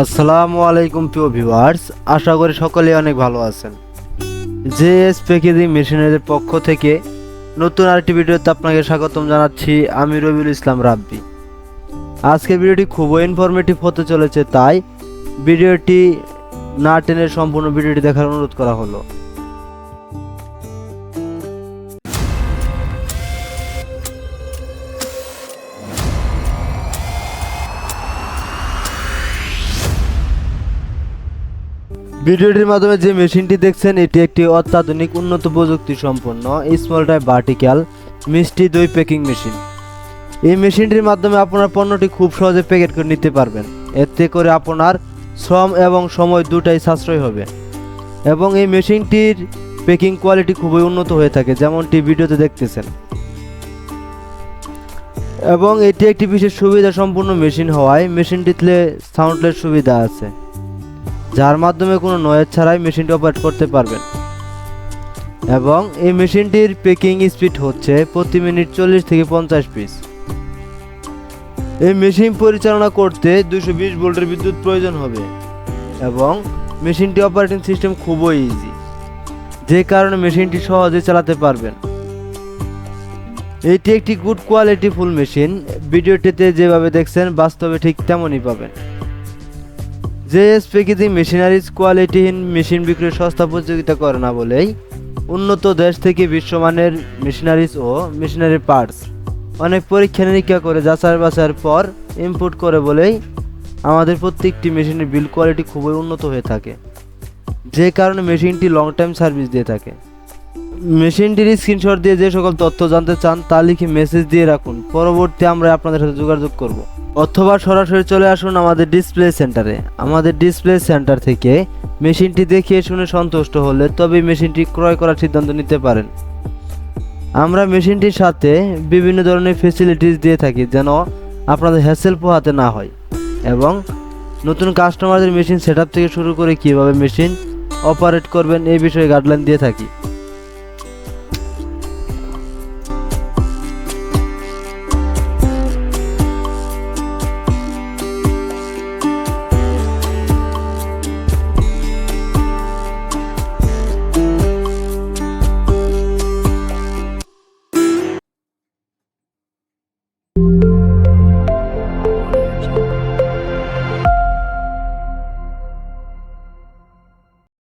আসসালামু আলাইকুম প্রিয় ভিউয়ার্স, আশা করি সকলে অনেক ভালো আছেন। জে এস প্যাকেজিং মেশিনারিদের পক্ষ থেকে নতুন আরেকটি ভিডিওতে আপনাকে স্বাগতম জানাচ্ছি, আমি রবিউল ইসলাম রাব্বি। আজকের ভিডিওটি খুবই ইনফরমেটিভ হতে চলেছে, তাই ভিডিওটি না টেনে সম্পূর্ণ ভিডিওটি দেখার অনুরোধ করা হলো। ভিডিওটির মাধ্যমে যে মেশিনটি দেখছেন, এটি একটি অত্যাধুনিক উন্নত প্রযুক্তি সম্পন্ন স্মল টাইপ ভার্টিক্যাল মিষ্টি দই প্যাকিং মেশিন এই মেশিনটির মাধ্যমে আপনার পণ্যটি খুব সহজে প্যাকেট করে নিতে পারবেন। এতে করে আপনার শ্রম এবং সময় দুটাই সাশ্রয় হবে। এবং এই মেশিনটির প্যাকিং কোয়ালিটি খুবই উন্নত হয়ে থাকে, যেমনটি ভিডিওতে দেখতেছেন। এবং এটি একটি বিশেষ সুবিধা সম্পূর্ণ মেশিন হওয়ায় মেশিনটিতে সাউন্ডলেস সুবিধা আছে। যার মাধ্যমে কোনো নয়েজ ছাড়াই মেশিনটি অপারেট করতে পারবেন। এবং এই মেশিনটির পেকিং স্পিড হচ্ছে প্রতি মিনিট চল্লিশ থেকে পঞ্চাশ পিস এই মেশিন পরিচালনা করতে দুশো বিশ ভোল্টের বিদ্যুৎ প্রয়োজন হবে এবং মেশিনটি অপারেটিং সিস্টেম খুবই ইজি যে কারণে মেশিনটি সহজে চালাতে পারবেন। এটি একটি গুড কোয়ালিটি ফুল মেশিন ভিডিওটিতে যেভাবে দেখছেন বাস্তবে ঠিক তেমনই পাবেন। জেএস প্যাকেজিং মেশিনারিজ কোয়ালিটিহীন মেশিন বিক্রয় সস্তা প্রতিযোগিতা করে না বলেই উন্নত দেশ থেকে বিশ্বমানের মেশিনারিজ ও মেশিনারি পার্টস অনেক পরীক্ষা নিরীক্ষা করে যাচার বাছার পর ইম্পোর্ট করে বলেই আমাদের প্রত্যেকটি মেশিনের বিল কোয়ালিটি খুবই উন্নত হয়ে থাকে। যে কারণে মেশিনটি লং টাইম সার্ভিস দিয়ে থাকে। মেশিনটির স্ক্রিনশট দিয়ে যে সকল তথ্য জানতে চান, তা লিখে মেসেজ দিয়ে রাখুন। পরবর্তী আমরা আপনাদের সাথে যোগাযোগ করব। অথবা সরাসরি চলে আসুন আমাদের ডিসপ্লে সেন্টারে আমাদের ডিসপ্লে সেন্টার থেকে মেশিনটি দেখিয়ে শুনে সন্তুষ্ট হলে তবে মেশিনটি ক্রয় করার সিদ্ধান্ত নিতে পারেন। আমরা মেশিনটির সাথে বিভিন্ন ধরনের ফেসিলিটিস দিয়ে থাকি যেন আপনাদের হ্যাসেল পোহাতে না হয় এবং নতুন কাস্টমারদের মেশিন সেটআপ থেকে শুরু করে কীভাবে মেশিন অপারেট করবেন এই বিষয়ে গাইডলাইন দিয়ে থাকি।